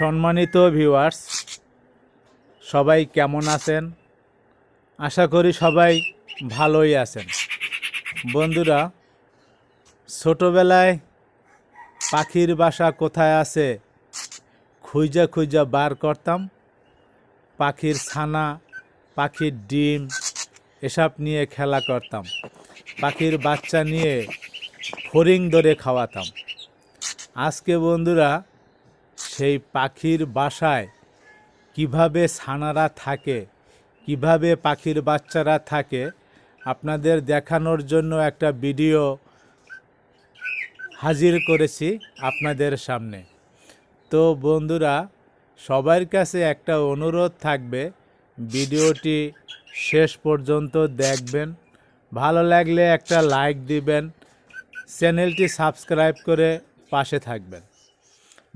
সম্মানিত ভিউয়ার্স সবাই কেমন আছেন? আশা করি সবাই ভালোই আছেন। বন্ধুরা, ছোটোবেলায় পাখির বাসা কোথায় আছে খুঁজা খুঁজা বার করতাম। পাখির ছানা, পাখির ডিম, এসব নিয়ে খেলা করতাম। পাখির বাচ্চা নিয়ে ফড়িং ধরে খাওয়াতাম। আজকে বন্ধুরা সেই পাখির বাসায় কীভাবে ছানারা থাকে, কীভাবে পাখির বাচ্চারা থাকে, আপনাদের দেখানোর জন্য একটা ভিডিও হাজির করেছি আপনাদের সামনে। তো বন্ধুরা, সবার কাছে একটা অনুরোধ থাকবে, ভিডিওটি শেষ পর্যন্ত দেখবেন, ভালো লাগলে একটা লাইক দিবেন, চ্যানেলটি সাবস্ক্রাইব করে পাশে থাকবেন।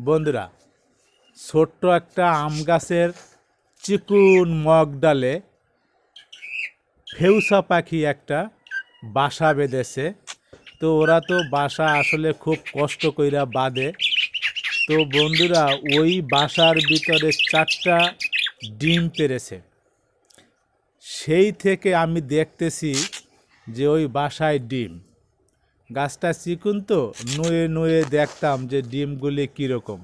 বন্ধুরা ছোট্ট একটা আম গাছের চিকুন মগ ডালে ফেউসা পাখি একটা বাসা বেঁধেছে। তো ওরা তো বাসা আসলে খুব কষ্ট কইরা বাঁধে। তো বন্ধুরা, ওই বাসার ভিতরে চারটা ডিম পেরেছে। সেই থেকে আমি দেখতেছি যে ওই বাসায় ডিম। গাছটা চিকুন তো, নুয়ে নুয়ে দেখতাম যে ডিমগুলি কীরকম।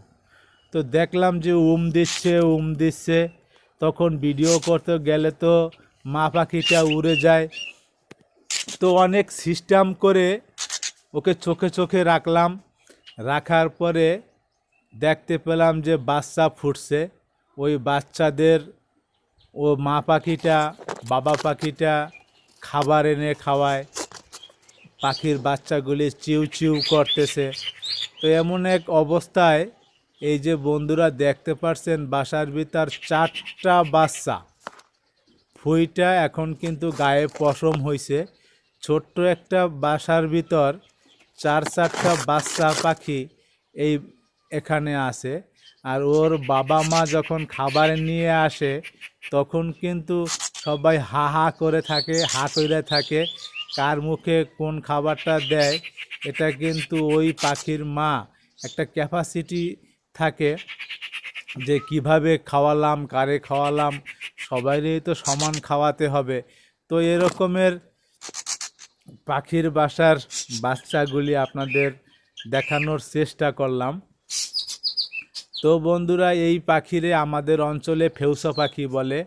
তো দেখলাম যে উম দিচ্ছে উম দিচ্ছে। তখন ভিডিও করতে গেলে তো মা পাখিটা উড়ে যায়। তো অনেক সিস্টেম করে ওকে চোখে চোখে রাখলাম। রাখার পরে দেখতে পেলাম যে বাচ্চা ফুটছে। ওই বাচ্চাদের ও মা পাখিটা, বাবা পাখিটা খাবার এনে খাওয়ায়। পাখির বাচ্চাগুলি চিউ চিউ করতেছে। তো এমন এক অবস্থায় এই যে বন্ধুরা দেখতে পারছেন, বাসার ভিতর চারটা বাচ্চা। ফুইটা এখন কিন্তু গায়ে পশম হয়েছে ছোট্ট একটা বাসার ভিতর চার চারটা বাচ্চা পাখি এই এখানে আসে আর ওর বাবা মা যখন খাবার নিয়ে আসে, তখন কিন্তু সবাই হা হা করে থাকে, হা করে থাকে, কার মুখে কোন খাবারটা দেয়, এটা কিন্তু ওই পাখির মা একটা ক্যাপাসিটি থাকে যে কীভাবে খাওয়ালাম, কারে খাওয়ালাম, সবাইরই তো সমান খাওয়াতে হবে। তো এরকমের পাখির বাসার বাচ্চাগুলি আপনাদের দেখানোর চেষ্টা করলাম। তো বন্ধুরা, এই পাখিরে আমাদের অঞ্চলে ফেউসা পাখি বলে।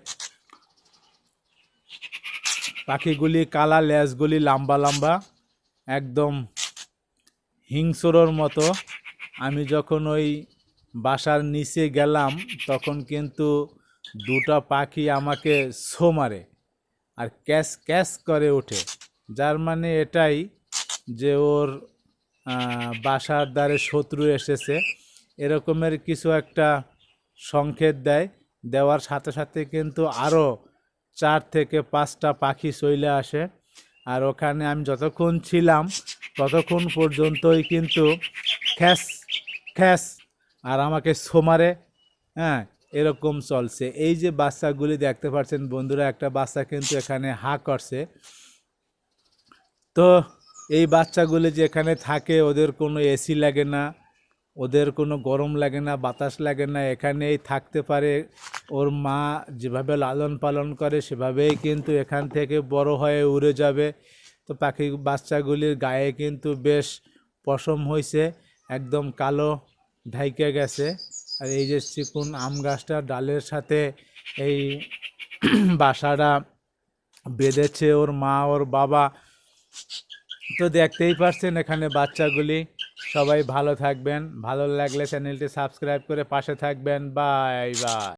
পাখিগুলি কালা লেজগুলি লম্বা লম্বা, একদম হিংস্রর মতো। আমি যখন ওই বাসার নিচে গেলাম, তখন কিন্তু দুটা পাখি আমাকে ছো মারে আর ক্যাশ ক্যাশ করে ওঠে। যার মানে এটাই যে ওর বাসার দ্বারে শত্রু এসেছে। এরকমের কিছু একটা সংকেত দেয়। দেওয়ার সাথে সাথে কিন্তু আরও চার থেকে পাঁচটা পাখি চলে আসে। আর ওখানে আমি যতক্ষণ ছিলাম, ততক্ষণ পর্যন্তই কিন্তু খ্যাস খ্যাস আর আমাকে সোমারে হ্যাঁ এরকম চলছে। এই যে বাচ্চাগুলি দেখতে পাচ্ছেন বন্ধুরা, একটা বাচ্চা কিন্তু এখানে হা করছে। তো এই বাচ্চাগুলি যেখানে থাকে, ওদের কোনো এসি লাগে না, ওদের কোনো গরম লাগে না, বাতাস লাগে না, এখানেই থাকতে পারে। ওর মা যেভাবে লালন পালন করে, সেভাবেই কিন্তু এখান থেকে বড় হয়ে উড়ে যাবে। তো পাখি বাচ্চাগুলির গায়ে কিন্তু বেশ পশম হয়েছে একদম কালো ঢাইকে গেছে। আর এই যে চিকুন আম গাছটা ডালের সাথে এই বাসাটা বেঁধেছে ওর মা, ওর বাবা। তো দেখতেই পারছেন এখানে বাচ্চাগুলি। সবাই ভালো থাকবেন। ভালো লাগলে চ্যানেলটি সাবস্ক্রাইব করে পাশে থাকবেন। Bye bye.